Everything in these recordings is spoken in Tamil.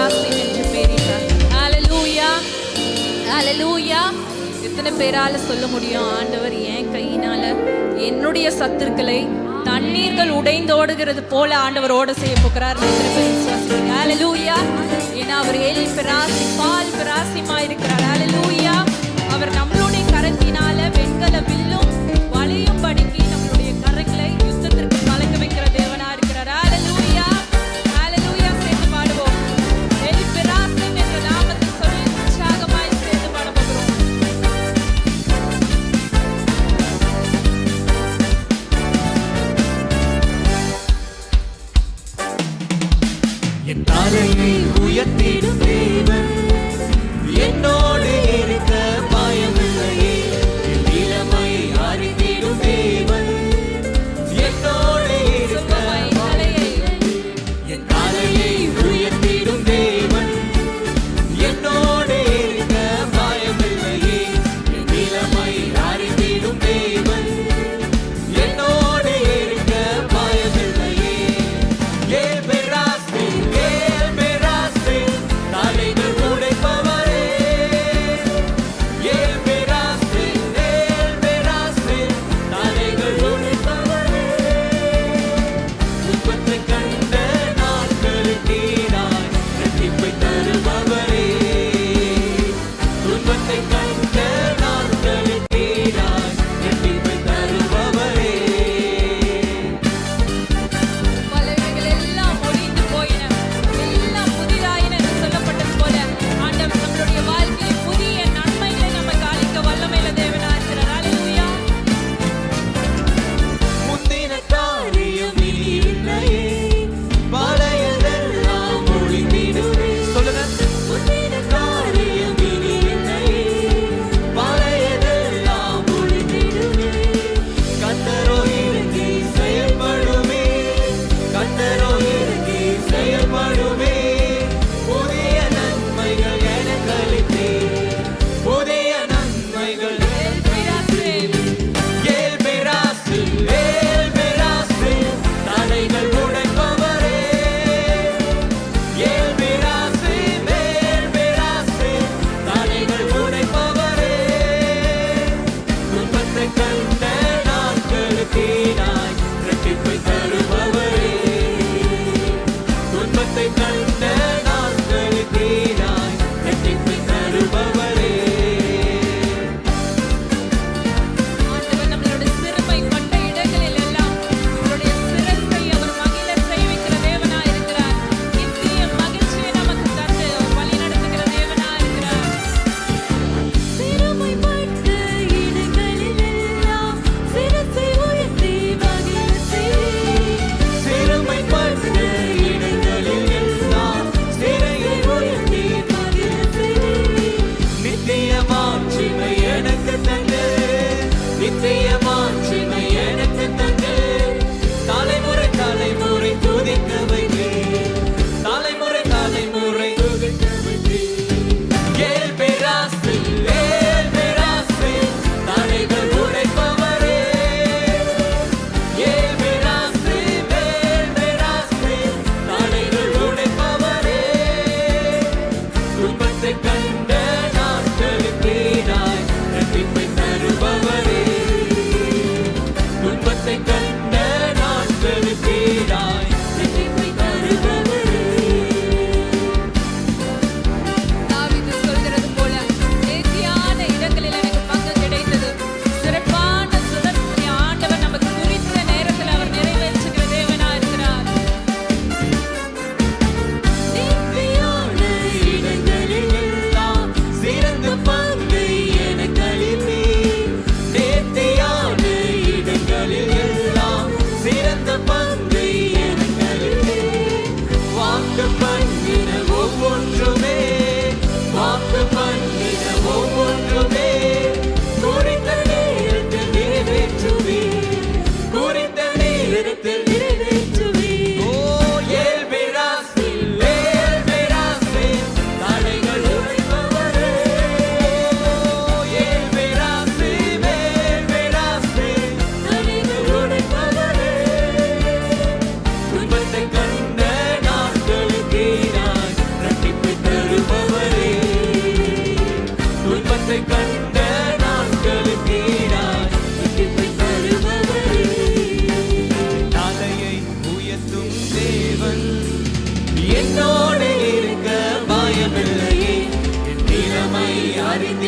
பேராசையும் என்று பேரினா அலலூயா அலலூயா எத்தனை பேரால சொல்ல முடியும்? ஆண்டவர் ஏன் கையினால என்னுடைய சத்துருக்களை தண்ணீர்கள் உடைந்தோடுகிறது போல ஆண்டவர் ஓட செய்ய போகிறார். அலலூயா ஏன்னா அவர் எல் பிராசி பால் பிராசிமா இருக்கிறார் அலலூயா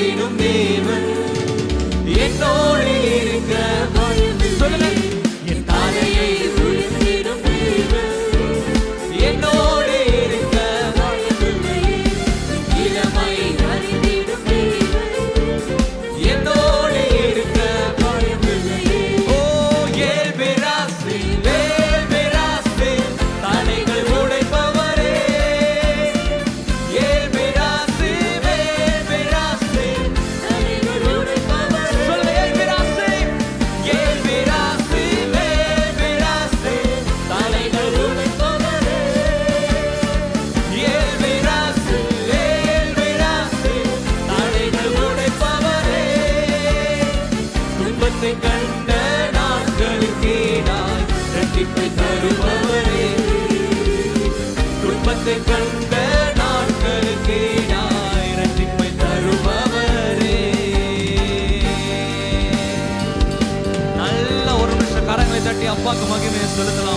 அறிந்திடும் தேவன் செலுத்தலாம்